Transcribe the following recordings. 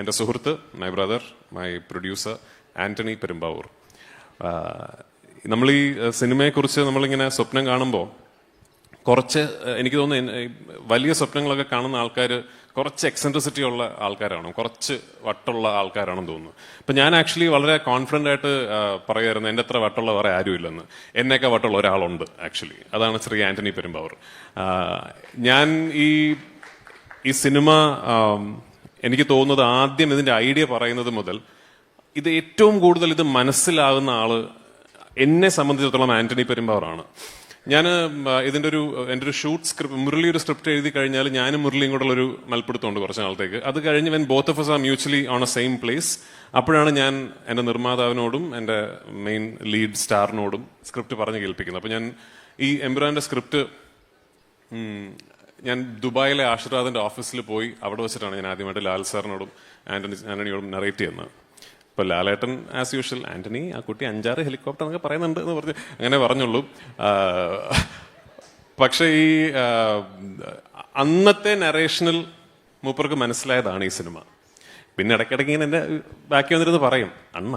എന്റെ സുഹൃത്ത് my brother my producer Antony Perumbavoor. നമ്മൾ ഈ സിനിമയെക്കുറിച്ച് നമ്മളിങ്ങനെ സ്വപ്നം കാണുമ്പോൾ കുറച്ച് എനിക്ക് തോന്നുന്നു വലിയ സ്വപ്നങ്ങളൊക്കെ കാണുന്ന ആൾക്കാർ കുറച്ച് എക്സെൻട്രിസിറ്റി ഉള്ള ആൾക്കാരാണ് കുറച്ച് വട്ടുള്ള ആൾക്കാരാണെന്ന് തോന്നുന്നു. അപ്പം ഞാൻ ആക്ച്വലി വളരെ കോൺഫിഡന്റ് ആയിട്ട് പറയുമായിരുന്നു എന്റെ അത്ര വട്ടുള്ള വേറെ ആരും ഇല്ലെന്ന് എന്നേക്കാൾ വട്ടുള്ള ഒരാളുണ്ട് ആക്ച്വലി അതാണ് ശ്രീ ആന്റണി പെരുമ്പാവൂർ. ഞാൻ ഈ ഈ സിനിമ എനിക്ക് തോന്നുന്നത് ആദ്യം ഇതിന്റെ ഐഡിയ പറയുന്നത് മുതൽ ഇത് ഏറ്റവും കൂടുതൽ ഇത് മനസ്സിലാകുന്ന ആൾ എന്നെ സംബന്ധിച്ചിടത്തോളം ആന്റണി പെരുമ്പാവറാണ് ഞാൻ ഇതിന്റെ ഒരു എന്റെ ഒരു ഷൂട്ട് സ്ക്രിപ്റ്റ് മുരളി ഒരു സ്ക്രിപ്റ്റ് എഴുതി കഴിഞ്ഞാൽ ഞാനും മുരളിയും കൂടെ ഒരു മൽപ്പിടുത്തമുണ്ട് കുറച്ച് നാളത്തേക്ക്. അത് കഴിഞ്ഞ് when both of us are mutually on a same place അപ്പോഴാണ് ഞാൻ എന്റെ നിർമ്മാതാവിനോടും എന്റെ മെയിൻ ലീഡ് സ്റ്റാറിനോടും സ്ക്രിപ്റ്റ് പറഞ്ഞ് കേൾപ്പിക്കുന്നത്. അപ്പോൾ ഞാൻ ഈ എംബ്രാന്റെ സ്ക്രിപ്റ്റ് ഞാൻ ദുബായിലെ ആശീർവാദിന്റെ ഓഫീസിൽ പോയി അവിടെ വെച്ചിട്ടാണ് ഞാൻ ആദ്യമായിട്ട് ലാൽ സാറിനോടും ആന്റണി ആന്റണിയോടും നറേറ്റ് ചെയ്യുന്നത്. ഇപ്പൊ ലാലേട്ടൻ ആസ് യൂഷ്വൽ ആന്റണി ആ കുട്ടി അഞ്ചാറ് ഹെലികോപ്റ്റർ എന്നൊക്കെ പറയുന്നുണ്ട് എന്ന് പറഞ്ഞ് അങ്ങനെ പറഞ്ഞുള്ളൂ. പക്ഷേ ഈ അന്നത്തെ നറേഷനിൽ മൂപ്പർക്ക് മനസ്സിലായതാണ് ഈ സിനിമ. പിന്നെ ഇടയ്ക്കിടയ്ക്ക് ഇങ്ങനെ എന്റെ ബാക്കി വന്നിരുന്ന് പറയും അണ്ണ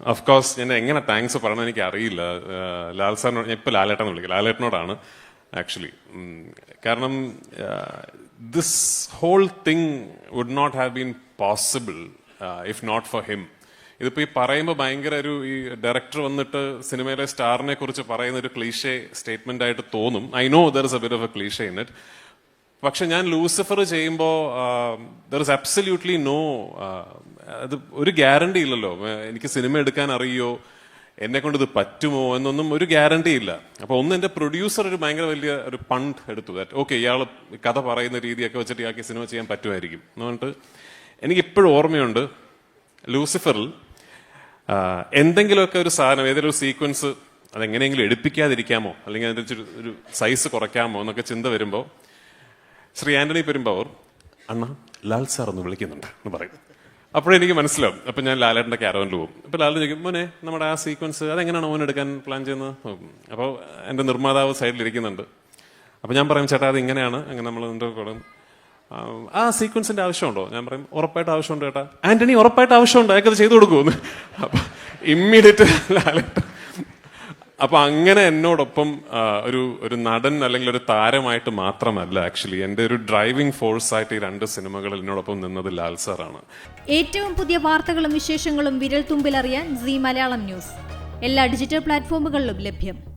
ഓഫ് കോഴ്സ് ഞാൻ എങ്ങനെ താങ്ക്സ് പറയണമെന്ന് എനിക്ക് അറിയില്ല ലാൽ സാറിനോട് ഞാൻ ഇപ്പൊ ലാലേട്ടൻ വിളിക്കും. ലാലേട്ടനോടാണ് ആക്ച്വലി കാരണം this whole thing would not have been possible if not for him ഇതിപ്പോ ഈ പറയുമ്പോൾ ഭയങ്കര ഒരു ഈ ഡയറക്ടർ വന്നിട്ട് സിനിമയിലെ സ്റ്റാറിനെ കുറിച്ച് പറയുന്ന ഒരു ക്ലീഷേ സ്റ്റേറ്റ്മെന്റ് ആയിട്ട് തോന്നും. I know there is a bit of a cliche in it പക്ഷെ ഞാൻ ലൂസിഫർ ചെയ്യുമ്പോൾ ദർ ഇസ് അബ്സല്യൂട്ട്ലി നോ അത് ഒരു ഗ്യാരണ്ടി ഇല്ലല്ലോ. എനിക്ക് സിനിമ എടുക്കാൻ അറിയോ? എന്നെ കൊണ്ട് ഇത് പറ്റുമോ എന്നൊന്നും ഒരു ഗ്യാരണ്ടി ഇല്ല. അപ്പൊ ഒന്ന് എന്റെ പ്രൊഡ്യൂസർ ഒരു ഭയങ്കര വലിയ ഒരു പണ്ട് എടുത്തു. ദാറ്റ് ഓക്കെ ഇയാൾ കഥ പറയുന്ന രീതിയൊക്കെ വെച്ചിട്ട് ഇയാൾക്ക് സിനിമ ചെയ്യാൻ പറ്റുമായിരിക്കും. എന്ന് പറഞ്ഞിട്ട് എനിക്ക് ഇപ്പോഴും ഓർമ്മയുണ്ട് ലൂസിഫറിൽ എന്തെങ്കിലുമൊക്കെ ഒരു സാധനം ഏതെങ്കിലും ഒരു സീക്വൻസ് അതെങ്ങനെയെങ്കിലും എടുപ്പിക്കാതിരിക്കാമോ? അല്ലെങ്കിൽ അതിന്റെ ഒരു സൈസ് കുറയ്ക്കാമോ എന്നൊക്കെ ചിന്ത വരുമ്പോൾ ശ്രീ ആന്റണി പെരുമ്പാവൂർ അണ്ണ ലാൽ സാർ ഒന്ന് വിളിക്കുന്നുണ്ട് എന്ന് പറയും. അപ്പോഴെനിക്ക് മനസ്സിലാവും. അപ്പം ഞാൻ ലാലേട്ടന്റെ ക്യാരവനിൽ പോകും. അപ്പോൾ ലാൽ ചോദിക്കും മോനെ നമ്മുടെ ആ സീക്വൻസ് അതെങ്ങനെയാണ് മോൻ എടുക്കാൻ പ്ലാൻ ചെയ്യുന്നത്? അപ്പോൾ എന്റെ നിർമ്മാതാവ് സൈഡിലിരിക്കുന്നുണ്ട് അപ്പോൾ അപ്പൊ ഞാൻ പറയും ചേട്ടാ അത് ഇങ്ങനെയാണ് അങ്ങനെ നമ്മൾ എന്തോ കൂടെ ആ, സീക്വൻസിന്റെ ആവശ്യമുണ്ടോ? ഞാൻ പറയും ഉറപ്പായിട്ട് ആവശ്യമുണ്ട് ചേട്ടാ. ആന്റണി ഉറപ്പായിട്ട് ആവശ്യമുണ്ട്. അയാൾക്ക് അത് ചെയ്തു കൊടുക്കുമെന്ന് അപ്പം ഇമ്മീഡിയറ്റ് ലാലേട്ടൻ അപ്പൊ അങ്ങനെ എന്നോടൊപ്പം ഒരു ഒരു നടൻ അല്ലെങ്കിൽ ഒരു താരമായിട്ട് മാത്രമല്ല ആക്ച്വലി എന്റെ ഒരു ഡ്രൈവിംഗ് ഫോഴ്സ് ആയിട്ട് ഈ രണ്ട് സിനിമകളിൽ എന്നോടൊപ്പം നിന്നത് ലാൽ സാറാണ്. ഏറ്റവും പുതിയ വാർത്തകളും വിശേഷങ്ങളും വിരൽ തുമ്പിലറിയാൻ സി മലയാളം ന്യൂസ്. എല്ലാ ഡിജിറ്റൽ പ്ലാറ്റ്ഫോമുകളിലും ലഭ്യം.